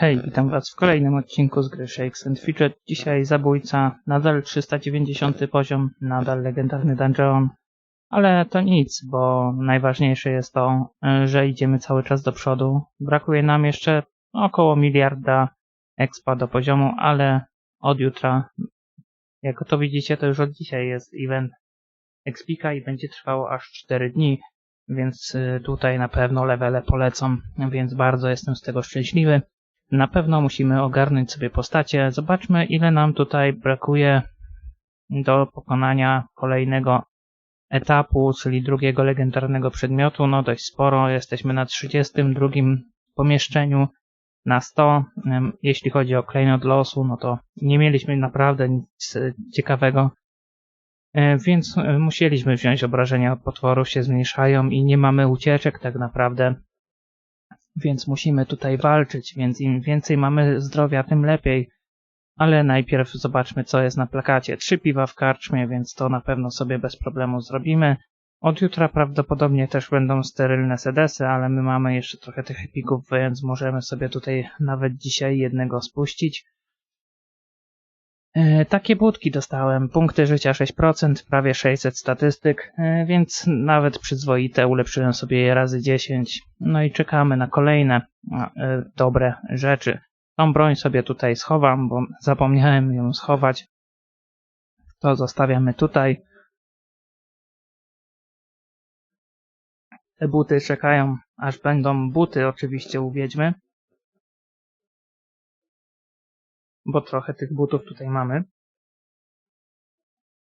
Hej, witam was w kolejnym odcinku z gry Shakes and. Dzisiaj zabójca, nadal 390 poziom, nadal legendarny dungeon. Ale to nic, bo najważniejsze jest to, że idziemy cały czas do przodu. Brakuje nam jeszcze około miliarda expa do poziomu, ale od jutra, jak to widzicie, to już od dzisiaj jest event Expika i będzie trwało aż 4 dni, więc y, tutaj na pewno levele polecą, więc bardzo jestem z tego szczęśliwy. Na pewno musimy ogarnąć sobie postacie. Zobaczmy, ile nam tutaj brakuje do pokonania kolejnego etapu, czyli drugiego legendarnego przedmiotu. No dość sporo, jesteśmy na 32 pomieszczeniu na 100. Jeśli chodzi o klejnot losu, no to nie mieliśmy naprawdę nic ciekawego. E, więc e, musieliśmy wziąć obrażenia od potworów, się zmniejszają i nie mamy ucieczek tak naprawdę. Więc musimy tutaj walczyć, więc im więcej mamy zdrowia, tym lepiej. Ale najpierw zobaczmy, co jest na plakacie. Trzy piwa w karczmie, więc to na pewno sobie bez problemu zrobimy. Od jutra prawdopodobnie też będą sterylne sedesy, ale my mamy jeszcze trochę tych epików, więc możemy sobie tutaj nawet dzisiaj jednego spuścić. E, takie budki dostałem. Punkty życia 6%, prawie 600 statystyk, e, więc nawet przyzwoite. Ulepszyłem sobie je razy 10. No i czekamy na kolejne e, dobre rzeczy. Tą broń sobie tutaj schowam, bo zapomniałem ją schować. To zostawiamy tutaj. Te buty czekają, aż będą buty oczywiście u wiedźmy. Bo trochę tych butów tutaj mamy.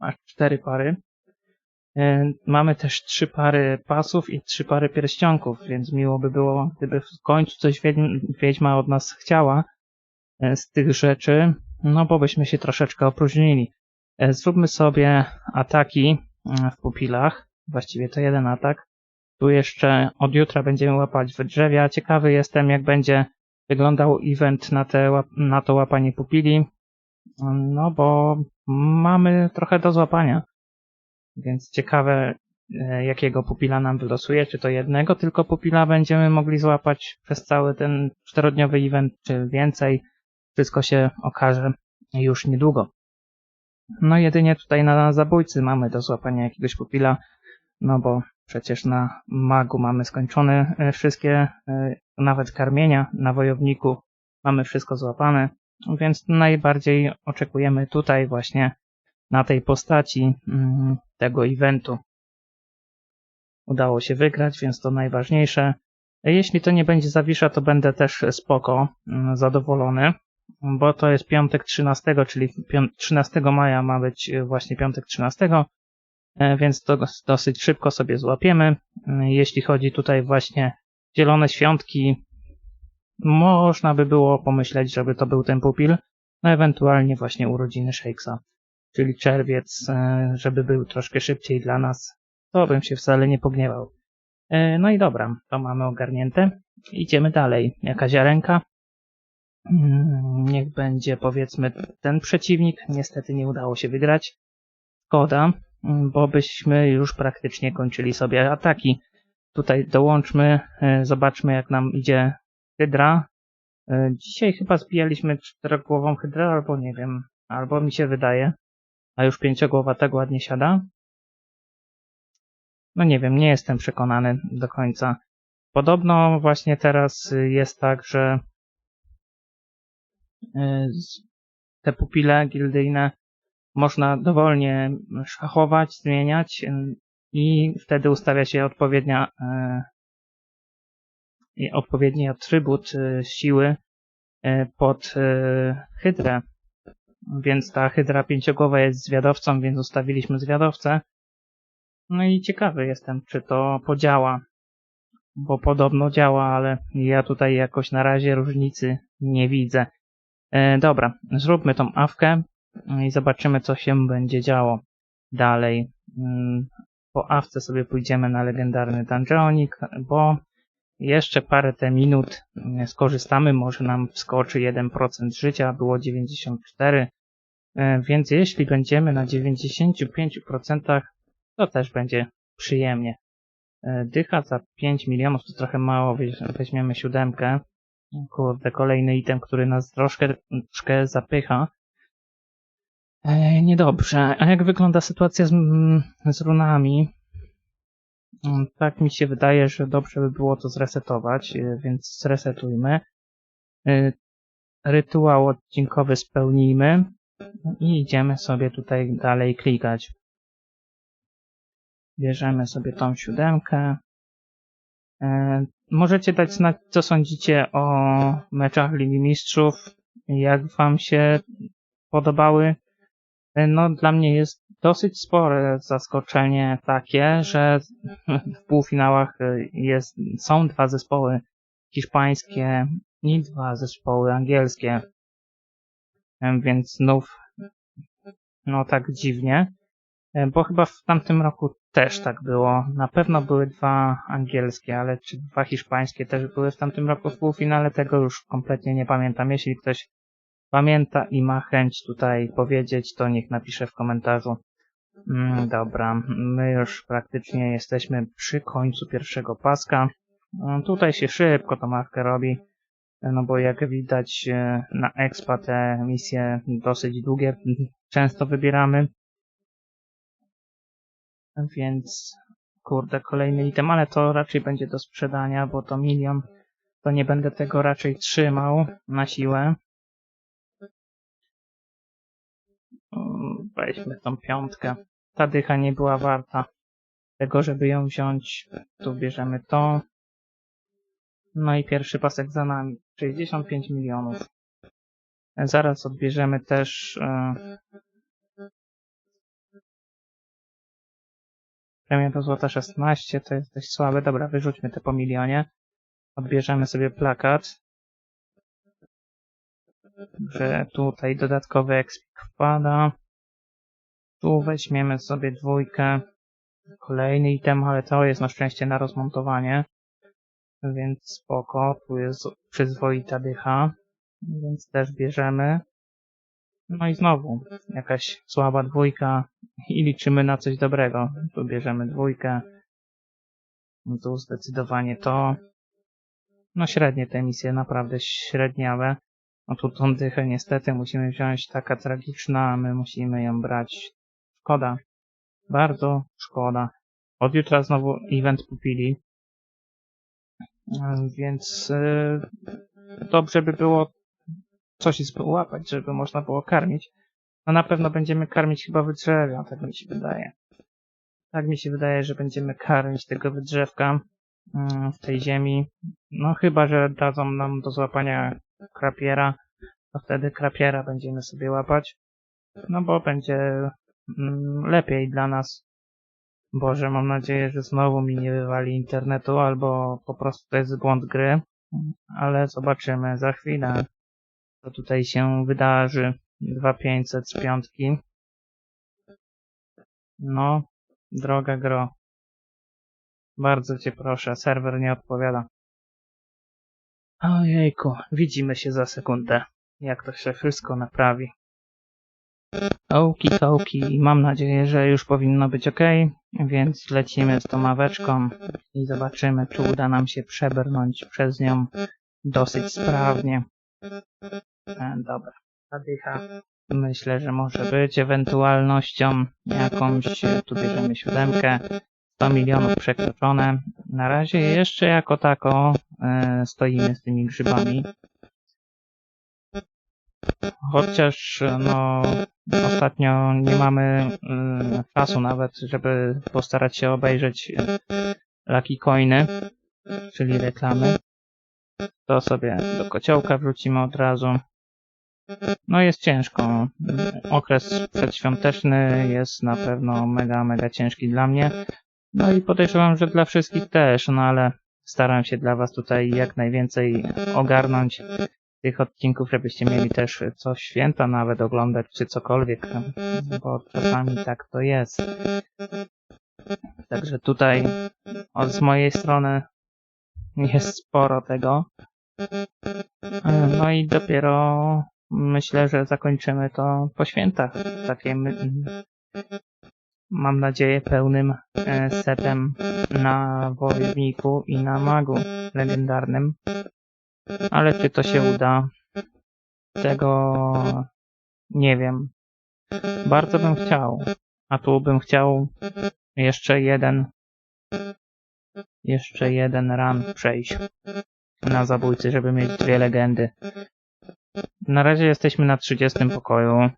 Aż cztery pary. E, mamy też trzy pary pasów i trzy pary pierścionków, więc miło by było, gdyby w końcu coś wiedźma od nas chciała e, z tych rzeczy, no bo byśmy się troszeczkę opróżnili. E, zróbmy sobie ataki w pupilach, właściwie to jeden atak. Tu jeszcze od jutra będziemy łapać w drzewie. Ciekawy jestem, jak będzie wyglądał event na, te, na to łapanie pupili, no bo mamy trochę do złapania. Więc ciekawe, e, jakiego pupila nam wylosuje, czy to jednego tylko pupila będziemy mogli złapać przez cały ten czterodniowy event, czy więcej. Wszystko się okaże już niedługo. No jedynie tutaj na zabójcy mamy do złapania jakiegoś pupila, no bo przecież na magu mamy skończone e, wszystkie, e, nawet karmienia na wojowniku. Mamy wszystko złapane, więc najbardziej oczekujemy tutaj właśnie na tej postaci mm, tego eventu. Udało się wygrać, więc to najważniejsze. Jeśli to nie będzie zawisza, to będę też spoko, mm, zadowolony, bo to jest piątek 13, czyli 13 maja ma być właśnie piątek 13, E, więc to dosyć szybko sobie złapiemy. E, jeśli chodzi tutaj właśnie zielone świątki, można by było pomyśleć, żeby to był ten pupil, no ewentualnie właśnie urodziny Shakesa, czyli czerwiec, e, żeby był troszkę szybciej dla nas, to bym się wcale nie pogniewał. No i dobra, to mamy ogarnięte. Idziemy dalej. Jakaś arenka. Mm, niech będzie powiedzmy ten przeciwnik. Niestety nie udało się wygrać. Szkoda, bo byśmy już praktycznie kończyli sobie ataki. Tutaj dołączmy, e, zobaczmy jak nam idzie Hydra. E, dzisiaj chyba zbijaliśmy czterogłową Hydrę, albo nie wiem, albo mi się wydaje. A już pięciogłowa tak ładnie siada. No nie wiem, nie jestem przekonany do końca. Podobno właśnie teraz jest tak, że e, te pupile gildyjne można dowolnie szachować, zmieniać i wtedy ustawia się odpowiednia, e, odpowiedni atrybut e, siły pod hydrę. Więc ta hydra pięciogłowa jest zwiadowcą, więc ustawiliśmy zwiadowcę. No i ciekawy jestem, czy to podziała, bo podobno działa, ale ja tutaj jakoś na razie różnicy nie widzę. E, dobra, zróbmy tą awkę. No i zobaczymy, co się będzie działo dalej. Mm, po awce sobie pójdziemy na legendarny dungeonik, bo jeszcze parę te minut mm, skorzystamy, może nam wskoczy 1% życia, było 94, e, więc jeśli będziemy na 95%, to też będzie przyjemnie. E, dycha za 5 milionów to trochę mało, weźmiemy siódemkę, Kurde, kolejny item, który nas troszkę, troszkę zapycha. E, niedobrze. A jak wygląda sytuacja z, mm, z runami? Mm, Tak mi się wydaje, że dobrze by było to zresetować, e, więc zresetujmy. E, Rytuał odcinkowy spełnijmy i idziemy sobie tutaj dalej klikać. Bierzemy sobie tą siódemkę. Możecie dać znać, co sądzicie o meczach Ligi Mistrzów, jak wam się podobały. E, No, dla mnie jest dosyć spore zaskoczenie takie, że w półfinałach e, jest, są dwa zespoły hiszpańskie i dwa zespoły angielskie. E, Więc znów, no tak dziwnie, bo chyba w tamtym roku też tak było. Na pewno były dwa angielskie, ale czy dwa hiszpańskie też były w tamtym roku w półfinale, tego już kompletnie nie pamiętam. Jeśli ktoś pamięta i ma chęć tutaj powiedzieć, to niech napisze w komentarzu. Mm, dobra, my już praktycznie jesteśmy przy końcu pierwszego paska. Mm, Tutaj się szybko to mawkę robi, no bo jak widać e, na expa te misje dosyć długie często wybieramy. Więc kurde, kolejny item, ale to raczej będzie do sprzedania, bo to milion, to nie będę tego raczej trzymał na siłę. Weźmy tą piątkę. Ta dycha nie była warta tego, żeby ją wziąć. Tu bierzemy to. No i pierwszy pasek za nami. 65 milionów. Zaraz odbierzemy też e, premię do złota 16, to jest dość słabe. Dobra, wyrzućmy te po milionie. Odbierzemy sobie plakat. Że tutaj dodatkowy expik wpada. Tu weźmiemy sobie dwójkę. Kolejny item, ale to jest na szczęście na rozmontowanie. Więc spoko. Tu jest przyzwoita dycha. Więc też bierzemy. No i znowu jakaś słaba dwójka i liczymy na coś dobrego. Tu bierzemy dwójkę. Tu zdecydowanie to. No średnie te misje, naprawdę średniawe. No tu tą dychę niestety musimy wziąć, taka tragiczna, a my musimy ją brać. Szkoda. Bardzo szkoda. Od jutra znowu event pupili. E, Więc e, dobrze by było coś złapać, żeby można było karmić. No na pewno będziemy karmić chyba wydrzewia, tak mi się wydaje. Tak mi się wydaje, że będziemy karmić tego wydrzewka mm, w tej ziemi. No chyba, że dadzą nam do złapania krapiera, to wtedy krapiera będziemy sobie łapać. No bo będzie mm, lepiej dla nas. Boże, mam nadzieję, że znowu mi nie wywali internetu, albo po prostu to jest błąd gry. Ale zobaczymy za chwilę, co tutaj się wydarzy. 2500 z piątki. No, droga gro. Bardzo cię proszę, serwer nie odpowiada. Ojejku, widzimy się za sekundę, jak to się wszystko naprawi. Oki, oki, mam nadzieję, że już powinno być ok, więc lecimy z tą maweczką i zobaczymy, czy uda nam się przebrnąć przez nią dosyć sprawnie. E, dobra, ta dycha myślę, że może być ewentualnością jakąś, tu bierzemy siódemkę, 100 milionów przekroczone. Na razie jeszcze jako tako e, stoimy z tymi grzybami. Chociaż no, ostatnio nie mamy e, czasu nawet, żeby postarać się obejrzeć Lucky Coiny, czyli reklamy. To sobie do kociołka wrzucimy od razu. No jest ciężko. Okres przedświąteczny jest na pewno mega, mega ciężki dla mnie. No i podejrzewam, że dla wszystkich też, no ale staram się dla Was tutaj jak najwięcej ogarnąć tych odcinków, żebyście mieli też co święta nawet oglądać, czy cokolwiek, bo czasami tak to jest. Także tutaj od, z mojej strony jest sporo tego. No i dopiero myślę, że zakończymy to po świętach. Takim, mam nadzieję, pełnym e, setem na wojowniku i na magu legendarnym. Ale czy to się uda? Tego nie wiem. Bardzo bym chciał. A tu bym chciał jeszcze jeden jeszcze jeden run przejść na zabójcy, żeby mieć dwie legendy. Na razie jesteśmy na 30 pokoju.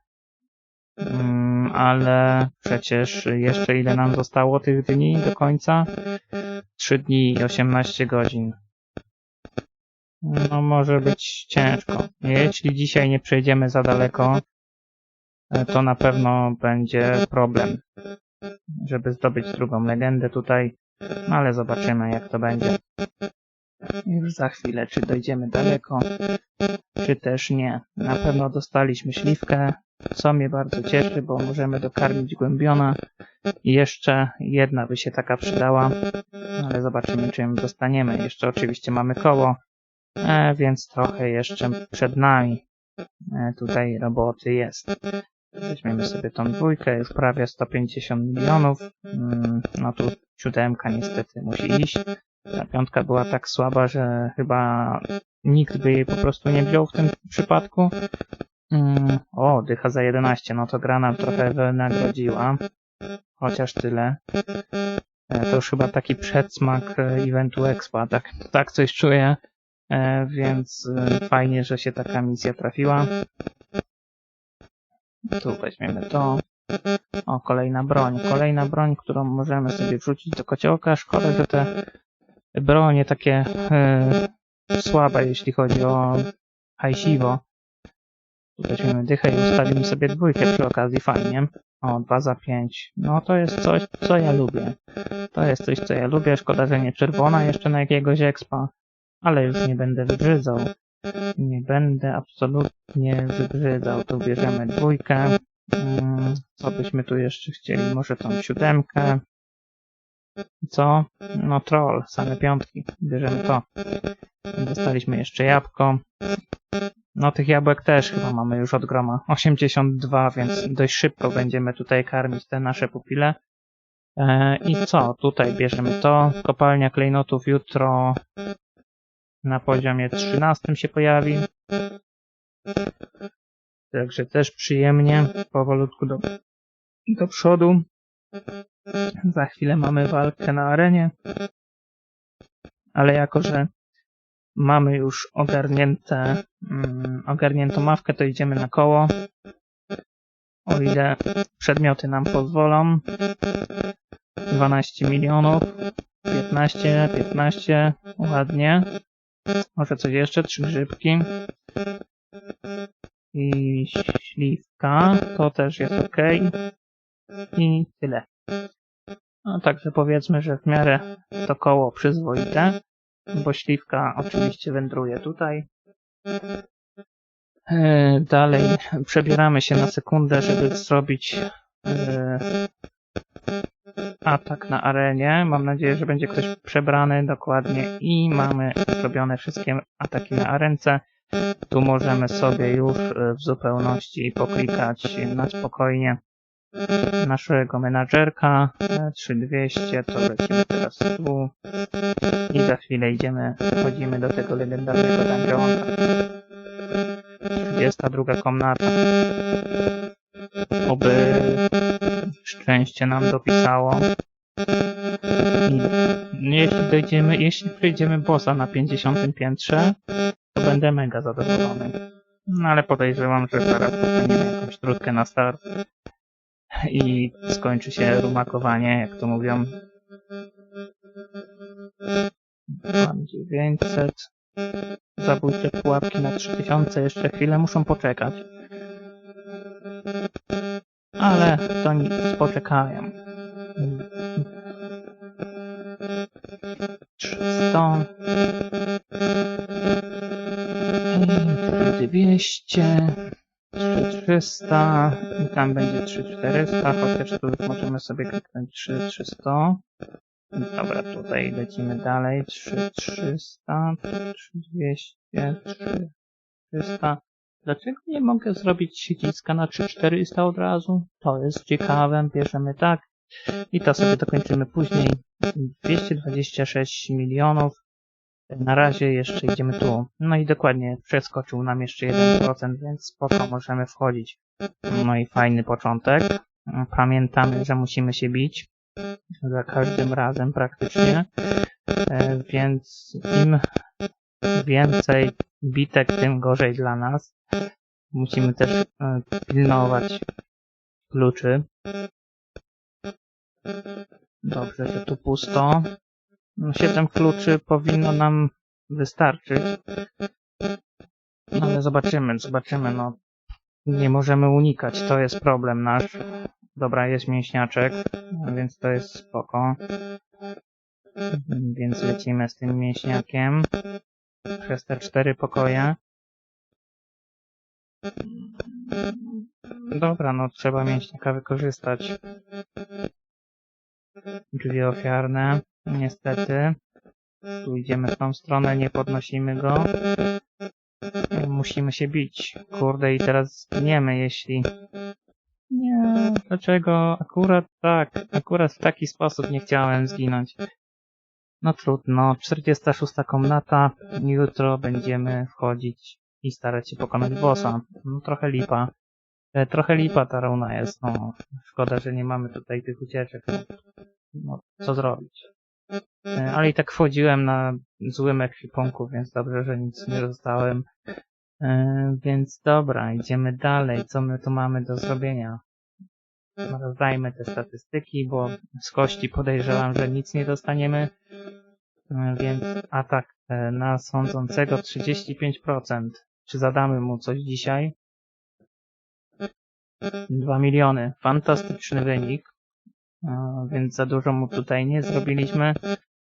Mm, ale przecież jeszcze ile nam zostało tych dni do końca? 3 dni i 18 godzin. No może być ciężko. Jeśli dzisiaj nie przejdziemy za daleko, e, to na pewno będzie problem, żeby zdobyć drugą legendę tutaj, no ale zobaczymy jak to będzie. Już za chwilę, czy dojdziemy daleko, czy też nie. Na pewno dostaliśmy śliwkę, co mnie bardzo cieszy, bo możemy dokarmić głębiona. I jeszcze jedna by się taka przydała, ale zobaczymy, czy ją dostaniemy. Jeszcze oczywiście mamy koło, e, więc trochę jeszcze przed nami e, tutaj roboty jest. Weźmiemy sobie tą dwójkę, już prawie 150 milionów. Mm, No tu siódemka niestety musi iść. Ta piątka była tak słaba, że chyba nikt by jej po prostu nie wziął w tym przypadku. Mm, o, dycha za 11, no to gra nam trochę wynagrodziła. Chociaż tyle. E, To już chyba taki przedsmak e, eventu Expa, tak, tak coś czuję. E, Więc fajnie, że się taka misja trafiła. Tu weźmiemy to. O, kolejna broń. Kolejna broń, którą możemy sobie wrzucić do kociołka. Szkoda, że te bronie takie e, słabe, jeśli chodzi o hajsiwo. Weźmiemy dychę i ustawimy sobie dwójkę przy okazji, fajnie. O, 2 za 5. No to jest coś, co ja lubię. To jest coś, co ja lubię. Szkoda, że nie czerwona jeszcze na jakiegoś expa. Ale już nie będę wybrzydzał. Nie będę absolutnie wybrzydzał. Tu bierzemy dwójkę. Mm, Co byśmy tu jeszcze chcieli? Może tą siódemkę. Co? No troll, same piątki. Bierzemy to. Dostaliśmy jeszcze jabłko. No tych jabłek też chyba mamy już od groma. 82, więc dość szybko będziemy tutaj karmić te nasze pupile. E, I co? Tutaj bierzemy to. Kopalnia klejnotów jutro na poziomie 13 się pojawi. Także też przyjemnie, powolutku do, do przodu. Za chwilę mamy walkę na arenie. Ale jako, że mamy już ogarnięte, mm, ogarniętą mawkę, to idziemy na koło. O ile przedmioty nam pozwolą. 12 milionów. 15, 15, ładnie. Może coś jeszcze? Trzy grzybki. I śliwka, to też jest ok. I tyle. No także powiedzmy, że w miarę to koło przyzwoite, bo śliwka oczywiście wędruje tutaj. E, Dalej przebieramy się na sekundę, żeby zrobić e, atak na arenie. Mam nadzieję, że będzie ktoś przebrany dokładnie i mamy zrobione wszystkie ataki na arence. Tu możemy sobie już e, w zupełności poklikać na spokojnie naszego menadżerka. E, 3200 to lecimy teraz tu. I za chwilę idziemy, wchodzimy do tego legendarnego dungeona. 32 komnata. Oby szczęście nam dopisało. I jeśli dojdziemy, jeśli przejdziemy bossa na 50 piętrze, to będę mega zadowolony. No ale podejrzewam, że zaraz dostaniemy jakąś trudkę na start i skończy się rumakowanie, jak to mówią. Mam 900. Zabójcze pułapki na 3000 jeszcze chwilę muszą poczekać. Ale to nic, poczekają. 300. 200. 3300 i tam będzie 3400, chociaż tu możemy sobie kliknąć 3300. Dobra, tutaj lecimy dalej. 3300, 3200, 3300. Dlaczego nie mogę zrobić siedziska na 3400 od razu? To jest ciekawe, bierzemy tak. I to sobie dokończymy później. 226 milionów. Na razie jeszcze idziemy tu. No i dokładnie, przeskoczył nam jeszcze 1%, więc spoko, możemy wchodzić. No i fajny początek. Pamiętamy, że musimy się bić. Za każdym razem praktycznie. E, Więc im więcej bitek, tym gorzej dla nas. Musimy też e, pilnować kluczy. Dobrze, że tu pusto. Siedem kluczy powinno nam wystarczyć. No, ale zobaczymy, zobaczymy. No, nie możemy unikać, to jest problem nasz. Dobra, jest mięśniaczek, więc to jest spoko. Więc lecimy z tym mięśniakiem. Przez te cztery pokoje. Dobra, no trzeba mięśniaka wykorzystać. Drzwi ofiarne, niestety. Tu idziemy w tą stronę, nie podnosimy go. Musimy się bić. Kurde, i teraz zginiemy, jeśli... Nie, dlaczego? Akurat tak, akurat w taki sposób nie chciałem zginąć. No trudno, 46 komnata, jutro będziemy wchodzić i starać się pokonać bossa. No trochę lipa. E, Trochę lipa ta runa jest, no. Szkoda, że nie mamy tutaj tych ucieczek. No, no co zrobić? E, Ale i tak wchodziłem na złym ekwipunku, więc dobrze, że nic nie dostałem. E, Więc dobra, idziemy dalej. Co my tu mamy do zrobienia? Rozdajmy te statystyki, bo z kości podejrzewam, że nic nie dostaniemy. E, Więc atak na sądzącego 35%. Czy zadamy mu coś dzisiaj? 2 miliony. Fantastyczny wynik. Więc za dużo mu tutaj nie zrobiliśmy.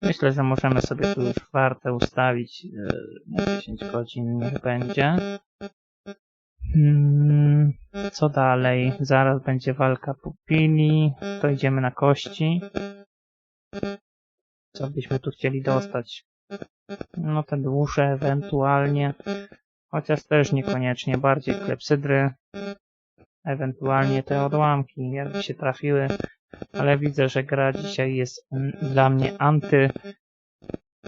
Myślę, że możemy sobie tu już wartę ustawić e, na 10 godzin, niech będzie. Hmm, Co dalej? Zaraz będzie walka pupili. To idziemy na kości. Co byśmy tu chcieli dostać? No te dusze ewentualnie. Chociaż też niekoniecznie. Bardziej klepsydry. Ewentualnie te odłamki, jakby się trafiły. Ale widzę, że gra dzisiaj jest dla mnie anty.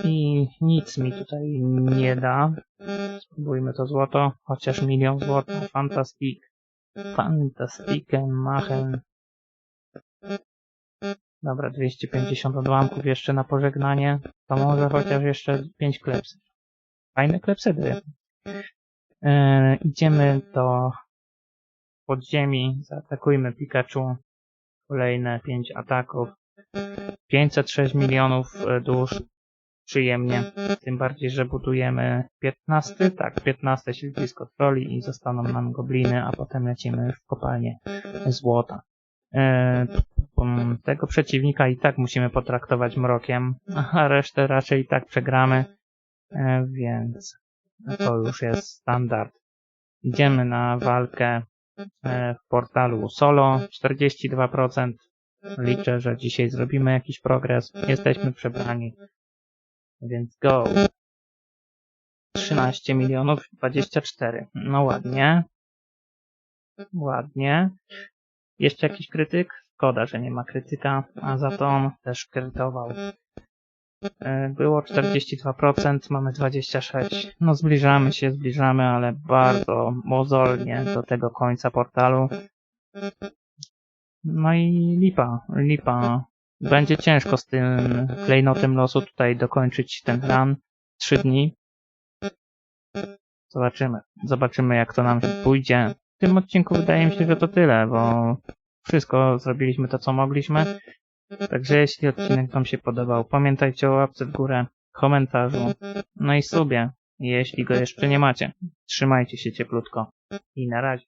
I nic mi tutaj nie da. Spróbujmy to złoto. Chociaż milion złota. Fantastic. Fantastikę machen. Dobra, 250 odłamków jeszcze na pożegnanie. To może chociaż jeszcze 5 klepsyd. Fajne klepsydy. E, idziemy do podziemi. Zaatakujmy Pikachu. Kolejne 5 ataków. 506 milionów e, dusz. Przyjemnie. Tym bardziej, że budujemy 15. Tak, 15 środowisko troli i zostaną nam gobliny, a potem lecimy w kopalnię złota. E, tego przeciwnika i tak musimy potraktować mrokiem, a resztę raczej i tak przegramy, e, więc to już jest standard. Idziemy na walkę w portalu solo, 42%. Liczę, że dzisiaj zrobimy jakiś progres. Jesteśmy przebrani, więc go. 13 milionów 24. No ładnie. Ładnie. Jeszcze jakiś krytyk? Szkoda, że nie ma krytyka, a za to on też krytował. E, Było 42%, mamy 26%. No zbliżamy się, zbliżamy, ale bardzo mozolnie do tego końca portalu. No i lipa, lipa. Będzie ciężko z tym klejnotem losu tutaj dokończyć ten run. Trzy dni. Zobaczymy. Zobaczymy jak to nam pójdzie. W tym odcinku wydaje mi się, że to tyle, bo wszystko zrobiliśmy to, co mogliśmy. Także jeśli odcinek Wam się podobał, pamiętajcie o łapce w górę, komentarzu, no i subie, jeśli go jeszcze nie macie. Trzymajcie się cieplutko i na razie.